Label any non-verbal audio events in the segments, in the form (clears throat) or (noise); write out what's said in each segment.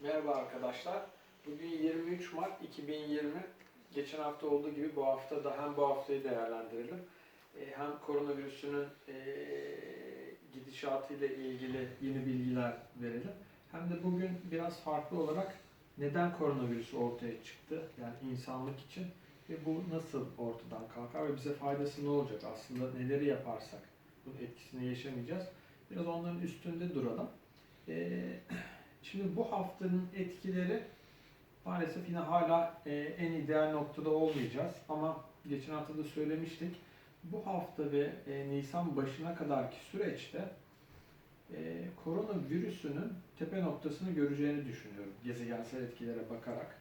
Merhaba arkadaşlar. Bugün 23 Mart 2020. Geçen hafta olduğu gibi bu hafta da hem bu haftayı değerlendirelim. e, Hem koronavirüsünün e, gidişatıyla ilgili yeni bilgiler verelim. Hem de bugün biraz farklı olarak neden koronavirüs ortaya çıktı? Yani insanlık için ve bu nasıl ortadan kalkar ve bize faydası ne olacak? Aslında neleri yaparsak bunun etkisini yaşamayacağız. Biraz onların üstünde duralım. E, Şimdi bu haftanın etkileri maalesef yine hala e, en ideal noktada olmayacağız. Ama geçen hafta da söylemiştik. Bu hafta ve e, Nisan başına kadarki süreçte e, koronavirüsünün tepe noktasını göreceğini düşünüyorum. Gezegensel etkilere bakarak.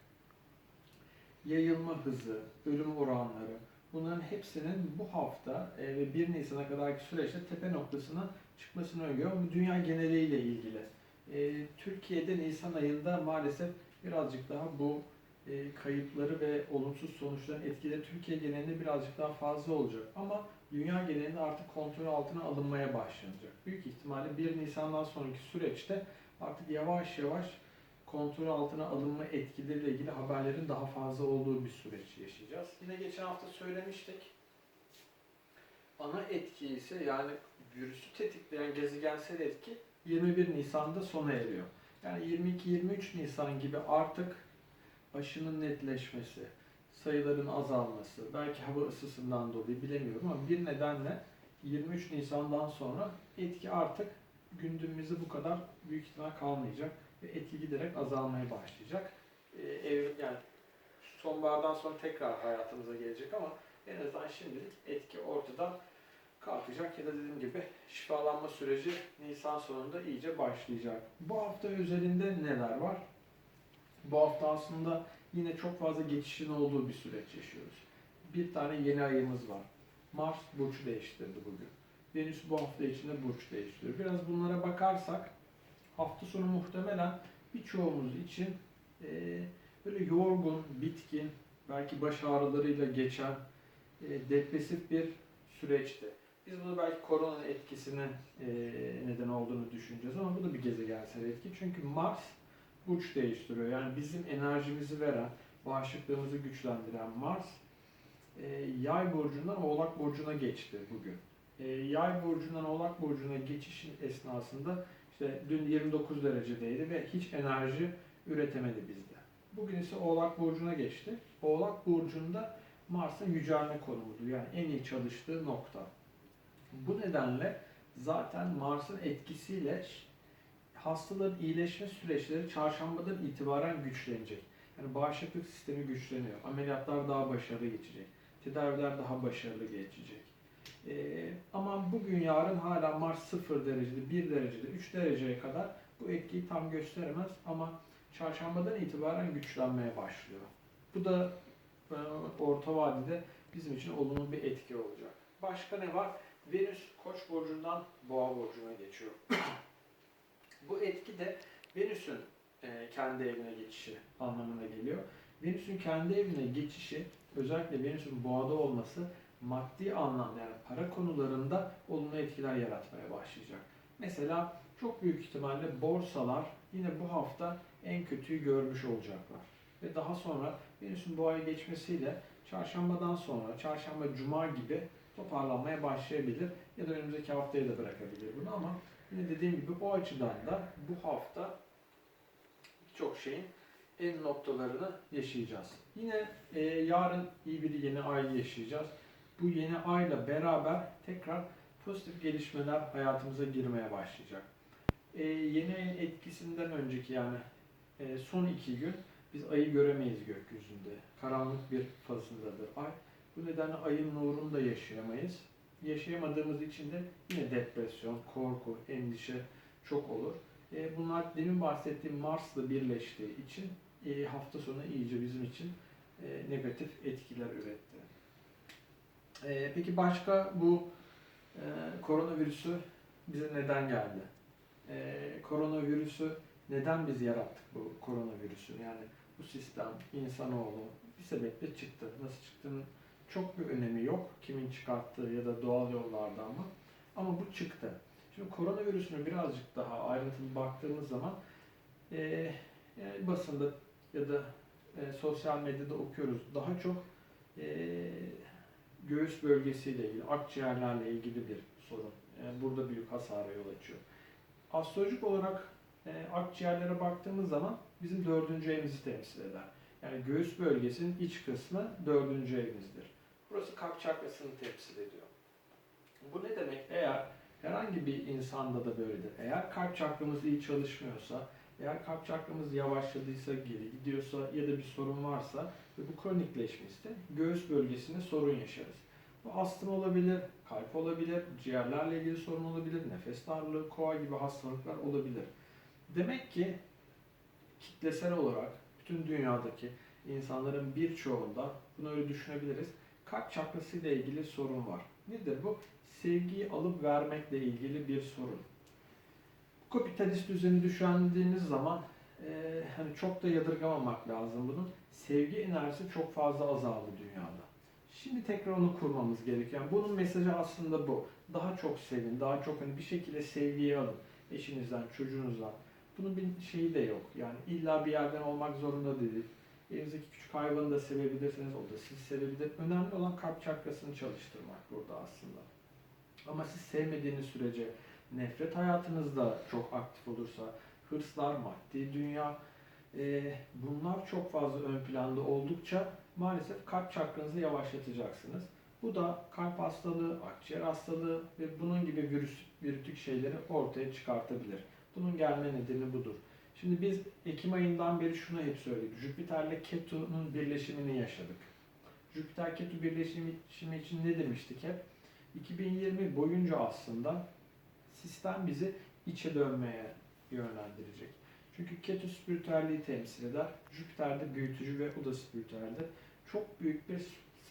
Yayılma hızı, ölüm oranları bunların hepsinin bu hafta e, ve 1 Nisan'a kadarki süreçte tepe noktasına çıkmasını öngörüyorum. Bu dünya geneliyle ilgili. E, Türkiye'de Nisan ayında maalesef birazcık daha bu e, kayıpları ve olumsuz sonuçların etkileri Türkiye genelinde birazcık daha fazla olacak. Ama dünya genelinde artık kontrol altına alınmaya başlanacak. Büyük ihtimalle 1 Nisan'dan sonraki süreçte artık yavaş yavaş kontrol altına alınma etkileriyle ilgili haberlerin daha fazla olduğu bir süreç yaşayacağız. Yine geçen hafta söylemiştik. Ana etki ise yani virüsü tetikleyen gezegensel etki 21 Nisan'da sona eriyor. Yani 22-23 Nisan gibi artık aşının netleşmesi, sayıların azalması, belki hava ısısından dolayı bilemiyorum ama bir nedenle 23 Nisan'dan sonra etki artık gündemimizde bu kadar büyük ihtimal kalmayacak ve etki giderek azalmaya başlayacak. Ee, evrim yani sonbahardan sonra tekrar hayatımıza gelecek ama en azından şimdilik etki ortadan kalkacak ya da dediğim gibi şifalanma süreci Nisan sonunda iyice başlayacak. Bu hafta özelinde neler var? Bu hafta aslında yine çok fazla geçişin olduğu bir süreç yaşıyoruz. Bir tane yeni ayımız var. Mars burç değiştirdi bugün. Venüs bu hafta içinde burç değiştiriyor. Biraz bunlara bakarsak hafta sonu muhtemelen birçoğumuz için e, böyle yorgun, bitkin, belki baş ağrılarıyla geçen e, depresif bir süreçti. Biz bunu belki koronanın etkisine e, neden olduğunu düşüneceğiz ama bu da bir gezegensel etki. Çünkü Mars burç değiştiriyor. Yani bizim enerjimizi veren, bağışıklığımızı güçlendiren Mars e, Yay burcundan Oğlak burcuna geçti bugün. E, Yay burcundan Oğlak burcuna geçişin esnasında işte dün 29 derecedeydi ve hiç enerji üretemedi bizde. Bugün ise Oğlak burcuna geçti. Oğlak burcunda Mars'ın yücelme konumudur. Yani en iyi çalıştığı nokta. Bu nedenle zaten Mars'ın etkisiyle hastaların iyileşme süreçleri çarşambadan itibaren güçlenecek. Yani bağışıklık sistemi güçleniyor. Ameliyatlar daha başarılı geçecek. Tedaviler daha başarılı geçecek. Ee, ama bugün yarın hala Mars 0 derecede, 1 derecede, 3 dereceye kadar bu etkiyi tam gösteremez ama çarşambadan itibaren güçlenmeye başlıyor. Bu da e, orta vadede bizim için olumlu bir etki olacak. Başka ne var? Venüs Koç burcundan Boğa burcuna geçiyor. Bu etki de Venüs'ün e, kendi evine geçişi anlamına geliyor. Venüs'ün kendi evine geçişi, özellikle Venüs'ün Boğa'da olması maddi anlamda yani para konularında olumlu etkiler yaratmaya başlayacak. Mesela çok büyük ihtimalle borsalar yine bu hafta en kötüyü görmüş olacaklar. Ve daha sonra Venüs'ün Boğa'ya geçmesiyle çarşambadan sonra, çarşamba, cuma gibi toparlanmaya başlayabilir ya da önümüzdeki haftaya da bırakabilir bunu ama yine dediğim gibi o açıdan da bu hafta birçok şeyin en noktalarını yaşayacağız. Yine e, yarın iyi bir yeni ay yaşayacağız. Bu yeni ayla beraber tekrar pozitif gelişmeler hayatımıza girmeye başlayacak. E, yeni ayın etkisinden önceki yani e, son iki gün biz ayı göremeyiz gökyüzünde. Karanlık bir fazındadır ay. Bu nedenle ayın nurunu da yaşayamayız. Yaşayamadığımız için de yine depresyon, korku, endişe çok olur. E, bunlar demin bahsettiğim Mars'la birleştiği için e, hafta sonu iyice bizim için e, negatif etkiler üretti. E, peki başka bu e, koronavirüsü bize neden geldi? E, koronavirüsü neden biz yarattık bu koronavirüsü? Yani bu sistem, insanoğlu bir sebeple çıktı. Nasıl çıktığını çok bir önemi yok. Kimin çıkarttığı ya da doğal yollardan mı? Ama bu çıktı. Şimdi koronavirüsüne birazcık daha ayrıntılı baktığımız zaman e, e, basında ya da e, sosyal medyada okuyoruz. Daha çok e, göğüs bölgesiyle ilgili, akciğerlerle ilgili bir sorun. E, burada büyük hasara yol açıyor. Astrolojik olarak e, akciğerlere baktığımız zaman bizim dördüncü evimizi temsil eder. Yani göğüs bölgesinin iç kısmı dördüncü evimizdir. Burası kalp çakrasını temsil ediyor. Bu ne demek? Eğer herhangi bir insanda da böyledir. Eğer kalp çakramız iyi çalışmıyorsa, eğer kalp çakramız yavaşladıysa, geri gidiyorsa ya da bir sorun varsa ve bu kronikleşmişse göğüs bölgesinde sorun yaşarız. Bu astım olabilir, kalp olabilir, ciğerlerle ilgili sorun olabilir, nefes darlığı, koa gibi hastalıklar olabilir. Demek ki kitlesel olarak bütün dünyadaki insanların birçoğunda bunu öyle düşünebiliriz. Kalp çakrası ile ilgili sorun var. Nedir bu? Sevgiyi alıp vermekle ilgili bir sorun. Kapitalist düzeni düşündüğünüz zaman e, hani çok da yadırgamamak lazım bunun. Sevgi enerjisi çok fazla azaldı dünyada. Şimdi tekrar onu kurmamız gerekiyor. Yani bunun mesajı aslında bu. Daha çok sevin, daha çok hani bir şekilde sevgiyi alın. Eşinizden, çocuğunuzdan. Bunun bir şeyi de yok. Yani illa bir yerden olmak zorunda değil. Evinizdeki küçük hayvanı da sevebilirsiniz, o da sizi sevebilir. Önemli olan kalp çakrasını çalıştırmak burada aslında. Ama siz sevmediğiniz sürece, nefret hayatınızda çok aktif olursa, hırslar, maddi dünya, e, bunlar çok fazla ön planda oldukça maalesef kalp çakranızı yavaşlatacaksınız. Bu da kalp hastalığı, akciğer hastalığı ve bunun gibi virüs, virütük şeyleri ortaya çıkartabilir. Bunun gelme nedeni budur. Şimdi biz Ekim ayından beri şunu hep söyledik. Jüpiter'le Ketu'nun birleşimini yaşadık. Jüpiter-Ketu birleşimi için ne demiştik hep? 2020 boyunca aslında sistem bizi içe dönmeye yönlendirecek. Çünkü Ketu spiritüelliği temsil eder. Jüpiter de büyütücü ve o da spiritüeldir. Çok büyük bir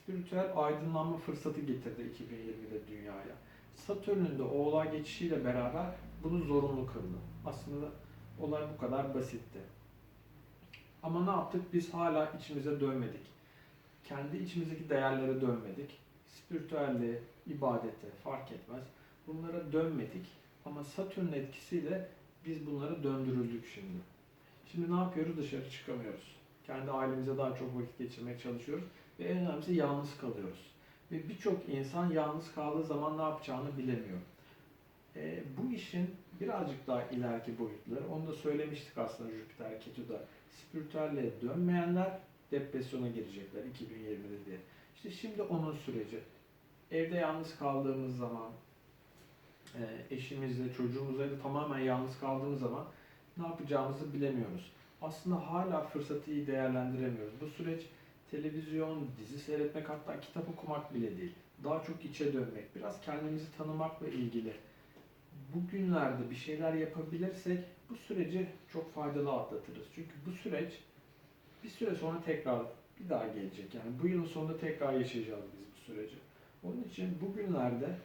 spiritüel aydınlanma fırsatı getirdi 2020'de dünyaya. Satürn'ün de oğlağa geçişiyle beraber bunu zorunlu kıldı. Aslında olay bu kadar basitti. Ama ne yaptık? Biz hala içimize dönmedik. Kendi içimizdeki değerlere dönmedik. Spiritüelliğe, ibadete fark etmez. Bunlara dönmedik. Ama Satürn etkisiyle biz bunlara döndürüldük şimdi. Şimdi ne yapıyoruz? Dışarı çıkamıyoruz. Kendi ailemize daha çok vakit geçirmeye çalışıyoruz. Ve en önemlisi yalnız kalıyoruz. Ve birçok insan yalnız kaldığı zaman ne yapacağını bilemiyor. E, bu işin birazcık daha ileriki boyutları, onu da söylemiştik aslında Jüpiter Ketu'da. Spiritüelliğe dönmeyenler depresyona girecekler 2020'de diye. İşte şimdi onun süreci. Evde yalnız kaldığımız zaman, e, eşimizle, çocuğumuzla da tamamen yalnız kaldığımız zaman ne yapacağımızı bilemiyoruz. Aslında hala fırsatı iyi değerlendiremiyoruz. Bu süreç televizyon, dizi seyretmek hatta kitap okumak bile değil. Daha çok içe dönmek, biraz kendimizi tanımakla ilgili. Bugünlerde bir şeyler yapabilirsek bu süreci çok faydalı atlatırız. Çünkü bu süreç bir süre sonra tekrar bir daha gelecek. Yani bu yılın sonunda tekrar yaşayacağız biz bu süreci. Onun için bugünlerde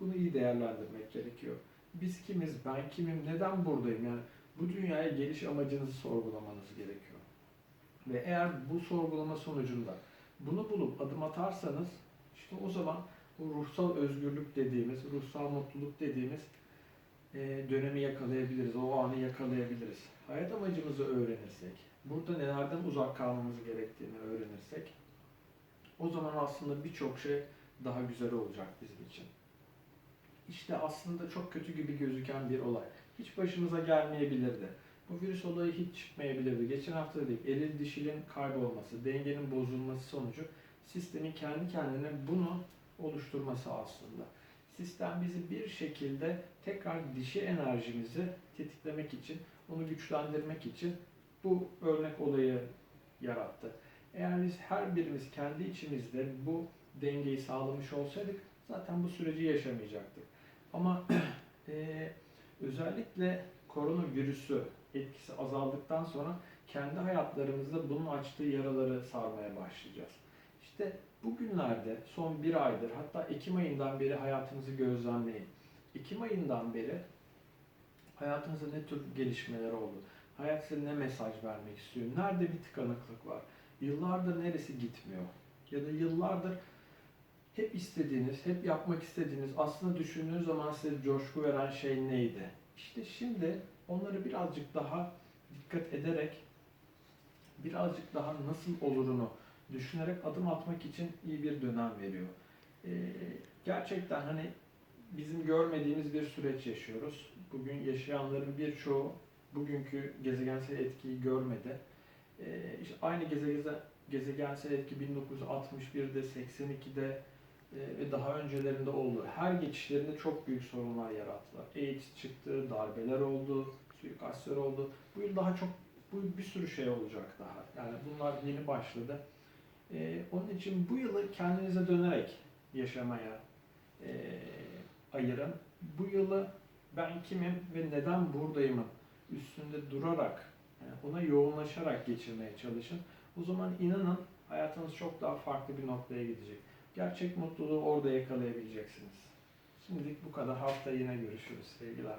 bunu iyi değerlendirmek gerekiyor. Biz kimiz, ben kimim, neden buradayım? Yani bu dünyaya geliş amacınızı sorgulamanız gerekiyor. Ve eğer bu sorgulama sonucunda bunu bulup adım atarsanız işte o zaman bu ruhsal özgürlük dediğimiz, ruhsal mutluluk dediğimiz dönemi yakalayabiliriz, o anı yakalayabiliriz. Hayat amacımızı öğrenirsek, burada nelerden uzak kalmamız gerektiğini öğrenirsek o zaman aslında birçok şey daha güzel olacak bizim için. İşte aslında çok kötü gibi gözüken bir olay. Hiç başımıza gelmeyebilirdi. Bu virüs olayı hiç çıkmayabilirdi. Geçen hafta dedik eril dişilin kaybolması, dengenin bozulması sonucu sistemin kendi kendine bunu oluşturması aslında. Sistem bizi bir şekilde tekrar dişi enerjimizi tetiklemek için, onu güçlendirmek için bu örnek olayı yarattı. Eğer biz her birimiz kendi içimizde bu dengeyi sağlamış olsaydık zaten bu süreci yaşamayacaktık. Ama (clears throat) e, özellikle koronavirüsü etkisi azaldıktan sonra kendi hayatlarımızda bunun açtığı yaraları sarmaya başlayacağız. İşte bugünlerde son bir aydır hatta Ekim ayından beri hayatınızı gözlemleyin. Ekim ayından beri hayatınızda ne tür gelişmeler oldu? Hayat size ne mesaj vermek istiyor? Nerede bir tıkanıklık var? Yıllardır neresi gitmiyor? Ya da yıllardır hep istediğiniz, hep yapmak istediğiniz, aslında düşündüğünüz zaman size coşku veren şey neydi? İşte şimdi onları birazcık daha dikkat ederek birazcık daha nasıl olurunu düşünerek adım atmak için iyi bir dönem veriyor. Ee, gerçekten hani bizim görmediğimiz bir süreç yaşıyoruz. Bugün yaşayanların birçoğu bugünkü gezegensel etkiyi görmedi. İşte aynı gezegen, gezegensel etki 1961'de, 82'de e, ve daha öncelerinde oldu. Her geçişlerinde çok büyük sorunlar yarattılar. AIDS çıktı, darbeler oldu, suikastler oldu. Bu yıl daha çok, bu yıl bir sürü şey olacak daha. Yani bunlar yeni başladı. Ee, onun için bu yılı kendinize dönerek yaşamaya e, ayırın. Bu yılı ben kimim ve neden buradayımın üstünde durarak, yani ona yoğunlaşarak geçirmeye çalışın. O zaman inanın hayatınız çok daha farklı bir noktaya gidecek. Gerçek mutluluğu orada yakalayabileceksiniz. Şimdilik bu kadar. Hafta yine görüşürüz. Sevgiler.